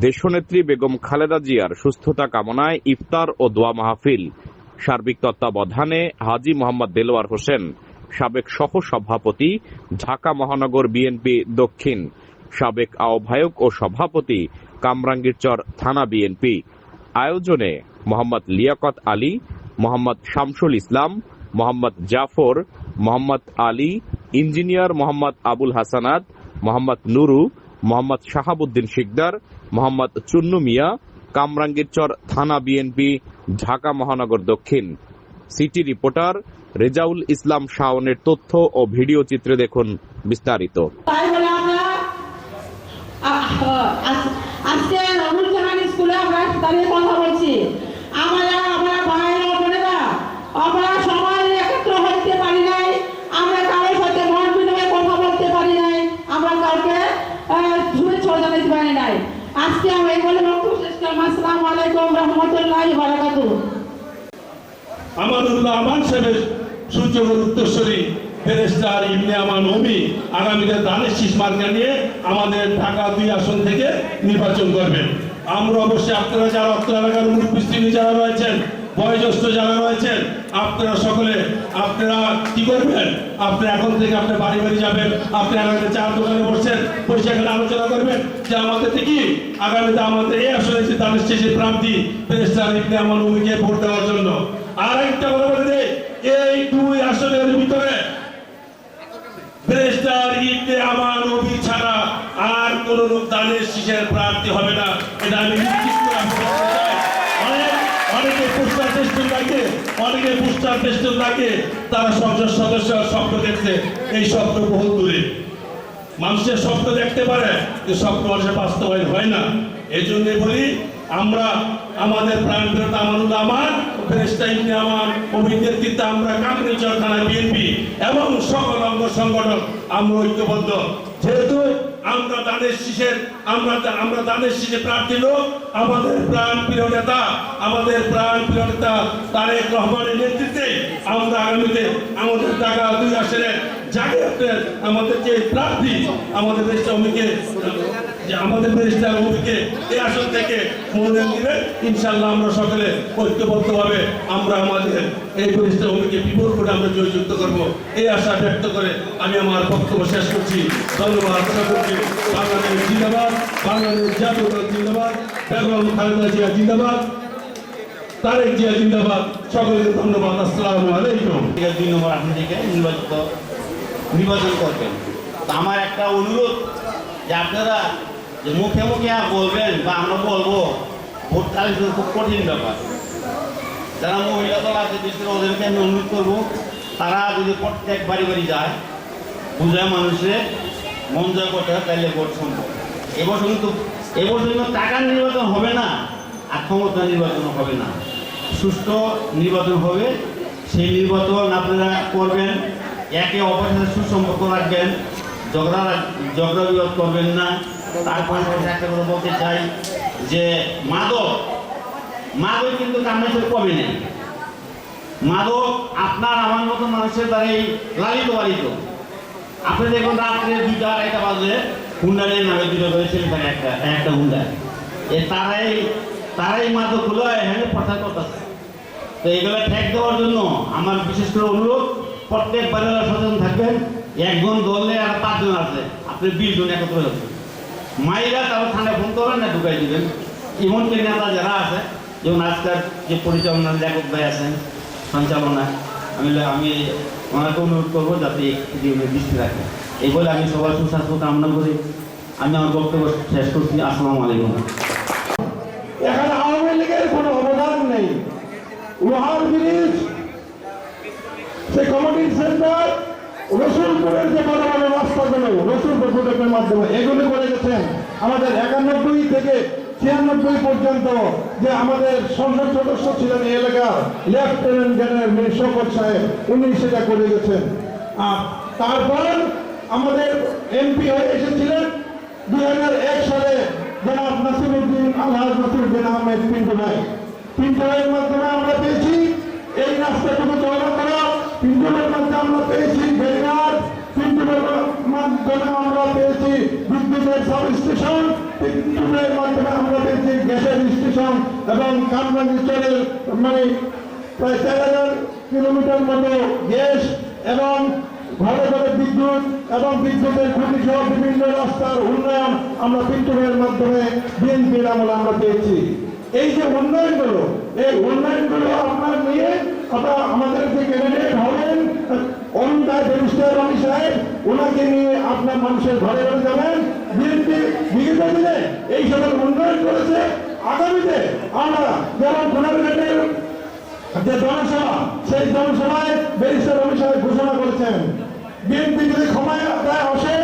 দেশনেত্রী বেগম খালেদা জিয়ার সুস্থতা কামনায় ইফতার ও দোয়া মাহফিল। সার্বিক তত্ত্বাবধানে হাজি মোহাম্মদ দেলোয়ার হোসেন, সাবেক সহ সভাপতি ঢাকা মহানগর বিএনপি দক্ষিণ, সাবেক আহ্বায়ক ও সভাপতি, কামরাঙ্গীরচর থানা বিএনপি। আয়োজনে মোহাম্মদ লিয়াকত আলী, মোহাম্মদ শামসুল ইসলাম, মোহাম্মদ জাফর, মোহাম্মদ আলী, ইঞ্জিনিয়ার মোহাম্মদ আবুল হাসানাত, মোহাম্মদ নুরু মোহাম্মদ শাহাবুদ্দিন শিকদার, মোহাম্মদ চুন্নু মিয়া, কামরাঙ্গীরচর থানা বিএনপি, ঢাকা মহানগর দক্ষিণ। সিটি রিপোর্টার রেজাউল ইসলাম শাওনের তথ্য ও ভিডিও চিত্রে দেখুন বিস্তারিত। আজকে স্কুলে আমরা আমরা ভাইরা বোনেরা আমরা সবাই একত্র হতে পারি নাই আমরা কারোর সাথে মন বিনিময়ে কথা বলতে পারি নাই আমরা কাউকে আহ, শুভেচ্ছা জানাতে পারি নাই আজকে আমি এই বলে বক্তব্য আসসালামু আলাইকুম আমানুল্লাহ আমান ইবনে আমান আগামীতে দানের মার্কা নিয়ে আমাদের ঢাকা দুই আসন থেকে নির্বাচন করবেন। আমরা অবশ্যই আপনারা যারা অত্র এলাকার যারা রয়েছেন, বয়োজ্যেষ্ঠ যারা রয়েছেন, আপনারা সকলে, আপনারা কি করবেন? আপনি এখন থেকে আপনি বাড়ি বাড়ি যাবেন, আপনি আগামীতে চার দোকানে বসছেন, বসে এখানে আলোচনা করবেন। যে আমাদের থেকে আগামীতে আমাদের এই আসলে দানের ইবনে আমান ওমিকে ভোট দেওয়ার জন্য। আর একটা কথা বলে এই দুই আসনের ভিতরে ছাড়া আর কোন লোক দানের শীষের প্রার্থী হবে না। এটা আমি নিশ্চিত করে আপনাদের বলতে চাই। অনেক অনেকে পুস্টার টেস্টুন থাকে অনেকে পুস্টার টেস্টুন থাকে তারা সংসদ সদস্য স্বপ্ন দেখছে। এই স্বপ্ন বহু দূরে। মানুষের স্বপ্ন দেখতে পারে যে স্বপ্ন মানুষের বাস্তবায়ন হয় না। এই জন্য বলি, আমরা, আমাদের প্রাণ প্রেরণা আমানুল্লাহ আমার ইবনে আমার কবির নেতৃত্বে আমরা কামরুজ্জামান থানা বিএনপি এবং সকল অঙ্গ সংগঠন, আমরা ঐক্যবদ্ধ। যেহেতু আমরা দানের শীষের, আমরা আমরা দানের শীষে প্রার্থী লোক, আমাদের প্রাণ প্রিয় নেতা, আমাদের প্রাণ প্রিয় নেতা তারেক রহমানের নেতৃত্বে আমরা আগামীতে আমাদের টাকা দুই আসনের জাগে আমাদের যে প্রার্থী, আমাদের দেশ অমিকে যে আমাদের দেশটা অমিকে এই আসন থেকে মনোনয়ন দিবেন ইনশাল্লাহ আমরা সকলে ঐক্যবদ্ধভাবে আমরা আমাদের এই দেশটা অমিকে বিপুল করে আমরা জয়যুক্ত করব। এই আশা ব্যক্ত করে আমি আমার বক্তব্য শেষ করছি। ধন্যবাদ সকলকে বাংলাদেশ জিন্দাবাদ, বাংলাদেশ জাতীয় জিন্দাবাদ, বেগম খালেদা জিয়া জিন্দাবাদ, তারেক জিয়া জিন্দাবাদ। সকলকে ধন্যবাদ। আসসালামু আলাইকুম। দুই নম্বর নির্বাচিত, নির্বাচন করবেন। আমার একটা অনুরোধ যে আপনারা যে মুখে মুখে আর বলবেন বা আমরা বলব, ভোট কালেকশন খুব কঠিন ব্যাপার। যারা মহিলা দল আছে, বিশেষ ওদেরকে আমি অনুরোধ করব, তারা যদি প্রত্যেক বাড়ি বাড়ি যায়, বুঝায় মানুষের মন জয় করতে হয়, তাহলে ভোট সম্ভব। এবছর কিন্তু এবছর কিন্তু টাকার নির্বাচন হবে না, আর ক্ষমতা নির্বাচন হবে না। সুষ্ঠু নির্বাচন হবে, সেই নির্বাচন আপনারা করবেন, একে অপরের সাথে সুসম্পর্ক রাখবেন, ঝগড়া ঝগড়া বিবাদ করবেন না। একটা কথা বলতে চাই যে মাদক মাদক কিন্তু কামেশ্বর কমে নেই। মাদক আপনার আমার মতো মানুষের দ্বারাই লালিত পালিত। আপনি দেখুন রাত্রে দুইটা আড়াইটা বাজলে হুন্ডা নিয়ে নামে দুটো করে ছেলে একটা একটা হুন্ডা এ তারাই তারাই মাদকগুলো এখানে প্রচার করতেছে তো এগুলো ঠেক দেওয়ার জন্য আমার বিশেষ করে অনুরোধ প্রত্যেক বাড়িওয়ালা সচেতন থাকবেন। একজন দলে আর পাঁচজন আছে আপনি বিশ জন একত্র হচ্ছেন মাইরা তারপর ঠান্ডা ফোন করবেন না, ঢুকাই দিবেন। এমনকি নেতা যারা আছে, যেমন আজকাল যে পরিচালনা, লেখক ভাই আছেন, সঞ্চালনা, আমি আমি ওনাকে অনুরোধ করব যাতে দৃষ্টি রাখে এই বলে আমি সবার সুস্বাস্থ্য কামনা করি। আমি আমার বক্তব্য শেষ করছি। আসসালামু আলাইকুম। এখানে আওয়ামী লীগের কোনো অবদান নেই। লোহার ব্রিজ রসুলপুরের যে বড় বড় রাস্তাগুলো রসুলপুর প্রজেক্টের মাধ্যমে, এগুলি করে গেছেন আমাদের একানব্বই থেকে ছিয়ানব্বই পর্যন্ত যে আমাদের সংসদ সদস্য ছিলেন এই এলাকার লেফটেন্যান্ট জেনারেল মীর শকত সাহেব, উনি সেটা করে গেছেন। আর তারপর আমাদের এমপি হয়ে এসেছিলেন দুই হাজার এক সালে জনাব নাসিরুদ্দিন আলহাজ নাসিরুদ্দিন আহমেদ পিন্টু ভাই। পিন্টু ভাইয়ের মাধ্যমে আমরা পেয়েছি, এই রাস্তাটুকু চলা করা ভাইয়ের মাধ্যমে আমরা পেয়েছি বেরিয়ার পিন্টু মাধ্যমে আমরা পেয়েছি বিদ্যুতের সাব স্টেশন টুনের মাধ্যমে আমরা পেয়েছি গ্যাসের স্টেশন এবং কামরাঙ্গিচরের মানে প্রায় চার হাজার কিলোমিটার মতো গ্যাস এবং ঘরে ঘরে বিদ্যুৎ এবং বিদ্যুতের খুঁটি সহ বিভিন্ন রাস্তার উন্নয়ন আমরা পিন্টুনের মাধ্যমে বিএনপির আমলে আমরা পেয়েছি। এই যে উন্নয়নগুলো এই উন্নয়নগুলো আপনার নিয়ে আপনার আমাদের যে ক্যান্ডিডেট হবেন সাহেব ওনাকে নিয়ে আপনার মানুষের ঘরে যাবেন। বিএনপি বিগত এই সকল যেমন সোনারঘাটের যে জনসভা, সেই জনসভায় ব্যারিস্টার রনি সাহেব ঘোষণা করেছেন। বিএনপি যদি ক্ষমায় আসে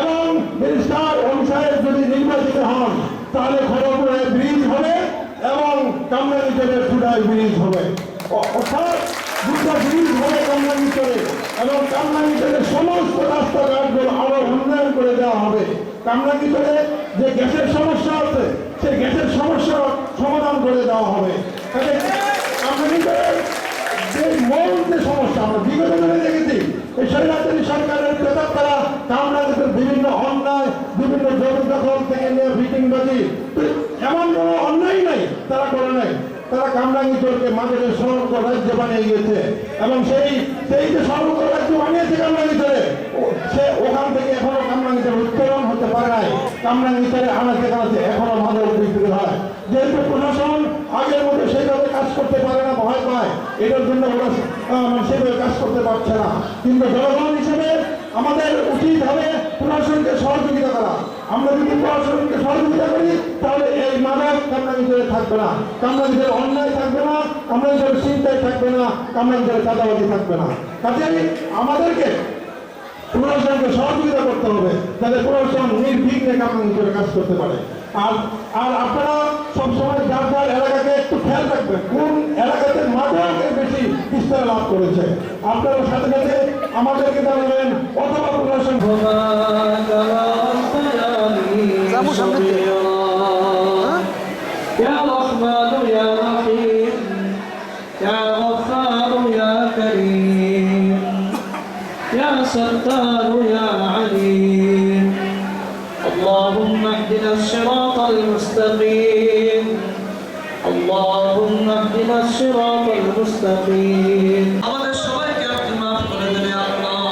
এবং ব্যারিস্টার সাহেব যদি নির্বাচিত হন, তাহলে খড়গপুরে ব্রিজ হবে। এবং কামরাঙ্গিচরের চূড়ায় ব্রিজ হবে। অর্থাৎ দুটো ব্রিজ হবে কামরাঙ্গিচরে এবং কামরাঙ্গিচরের সমস্ত রাস্তাঘাটগুলো আরও উন্নয়ন করে দেওয়া হবে। কামরাঙ্গিচরে যে গ্যাসের সমস্যা আছে, সেই গ্যাসের সমস্যা সমাধান করে দেওয়া হবে। কাজে কামরাঙ্গিচরের যে মূল যে সমস্যা, আমরা বিগত দেখেছি, এই স্বৈরাচারী সরকারের প্রেতার তারা কামরাঙ্গিচের বিভিন্ন বিভিন্ন জমি দখল থেকে নিয়ে ফিটিংবাজি এমন কোনো অন্যায় নাই, তারা করে নাই। তারা কামরাঙ্গি কামরাঙ্গিচরকে মাঝের সমগ্র রাজ্য বানিয়ে গিয়েছে। এবং সেই সেই যে সমগ্র রাজ্য বানিয়েছে কামরাঙ্গিচরে ও- সে ওখান থেকে এখনও কামরাঙ্গি কামরাঙ্গিচর উত্তোলন হতে পারে নাই। কামরাঙ্গি কামরাঙ্গিচরে আনাচে কানাচে এখনও মাদক বিক্রি হয়। যেহেতু প্রশাসন আগের মতো সেইভাবে কাজ করতে পারে না, ভয় পায়। এটার জন্য ওরা মানে সেভাবে কাজ করতে পারছে না। কিন্তু জনগণ হিসেবে আমাদের উচিত হবে প্রশাসনকে সহযোগিতা আমরা যদি প্রশাসনকে সহযোগিতা করি, তাহলে এই মাদক কামরাঙ্গিচরে থাকবে না। কামরাঙ্গিচরে অন্যায় থাকবে না কামরাঙ্গিচরে চিন্তায় থাকবে না কামরাঙ্গিচরে চাঁদাবাজি থাকবে না। কাজে আমাদেরকে প্রশাসনকে সহযোগিতা করতে হবে, যাতে প্রশাসন নির্বিঘ্নে কামাঙ্গি করে কাজ করতে পারে। আর আর আপনারা সবসময় যার যার এলাকাকে একটু খেয়াল রাখবেন, কোন এলাকাতে মাদকের বেশি বিস্তার লাভ করেছে। আপনারা সাথে সাথে আমাদেরকে জানাবেন, অথবা প্রশাসন المستقيم